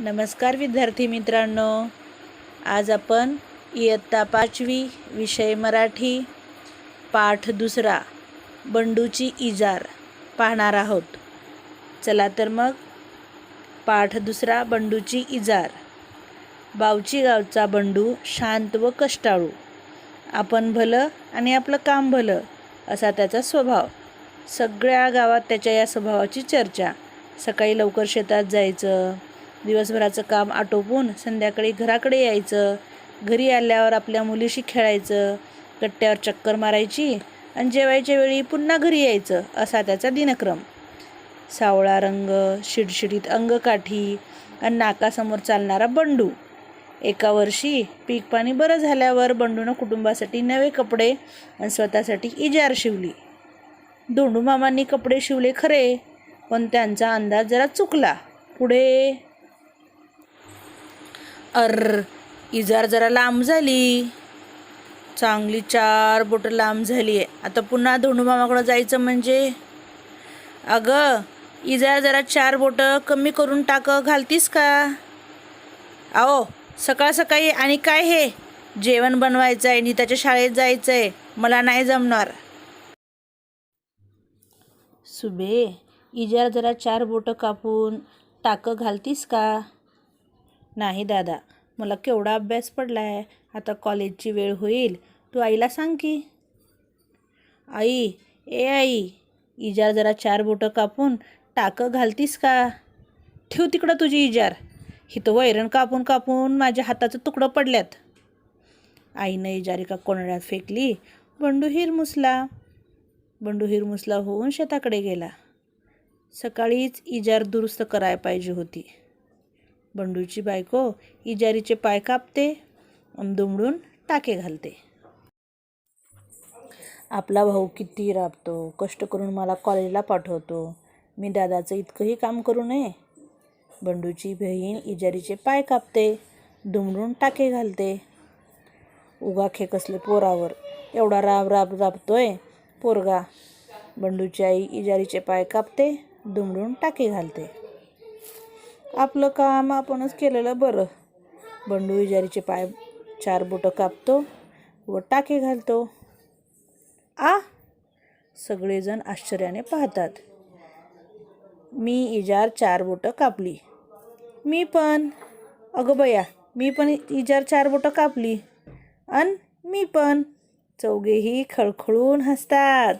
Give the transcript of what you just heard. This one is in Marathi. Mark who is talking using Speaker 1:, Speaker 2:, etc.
Speaker 1: नमस्कार विद्यार्थी मित्रांनो. आज आपण इयत्ता पाचवी विषय मराठी पाठ दुसरा बंडूची इजार पाहणार आहोत. चला तर मग पाठ दुसरा बंडूची इजार. बावची गावचा बंडू शांत व कष्टाळू. आपण भलं आणि आपलं काम भलं असा त्याचा स्वभाव. सगळ्या गावात त्याच्या या स्वभावाची चर्चा. सकाळी लवकर शेतात जायचं दिवसभराचं काम आटोपून संध्याकाळी घराकडे यायचं. घरी आल्यावर आपल्या मुलीशी खेळायचं. गट्ट्यावर चक्कर मारायची आणि जेवायच्या वेळी पुन्हा घरी यायचं असा त्याचा दिनक्रम. सावळा रंग शिडशिडीत अंगकाठी आणि नाकासमोर चालणारा बंडू. एका वर्षी पीक पाणी बरं झाल्यावर बंडूनं कुटुंबासाठी नवे कपडे आणि स्वतःसाठी इजार शिवली. दोंडू मामांनी कपडे शिवले खरे पण त्यांचा अंदाज जरा चुकला. पुढे अर इजार जरा लांब झाली. चांगली चार बोटं लांब झाली आहे. आता पुन्हा धोंडू मामाकडं जायचं म्हणजे? अगं इजार जरा चार बोटं कमी करून टाक घालतीस का? आओ सकाळ सकाळी आणि काय हे? जेवण बनवायचं आहे नीताच्या शाळेत जायचं आहे मला नाही जमणार. सुबे इजार जरा चार बोटं कापून टाकं घालतीस का? नाही दादा मला केवढा अभ्यास पडला आहे आता कॉलेजची वेळ होईल. तू आईला सांग की. आई ए आई इजार जरा चार बोटं कापून टाकं घालतीस का? ठेव तिकडं तुझी इजार. हिथं वैरण कापून कापून माझ्या हाताचं तुकडं पडल्यात. आईनं इजारिका एका फेकली. बंडू हिरमुसला. बंडू हिरमुसला होऊन शेताकडे गेला. सकाळीच इजार दुरुस्त करायला पाहिजे होती. बंडूची बायको इजारीचे पाय कापते दुमडून टाके घालते. आपला भाऊ किती राबतो कष्ट करून मला कॉलेजला पाठवतो मी दादाचं इतकंही काम करू नये. बंडूची बहीण इजारीचे पाय कापते दुमडून टाके घालते. उगा खेकसले पोरावर एवढा राब राब राबतोय पोरगा. बंडूची आई इजारीचे पाय कापते दुमडून टाके घालते. आपलं काम आपणच केलेलं बरं. बंडू विजारीचे पाय चार बोटं कापतो व टाके घालतो. आ? सगळेजण आश्चर्याने पाहतात. मी इजार चार बोटं कापली. मी पण. अगं बया मी पण इजार चार बोटं कापली. अन मी पण. चौघेही खळखळून हसतात.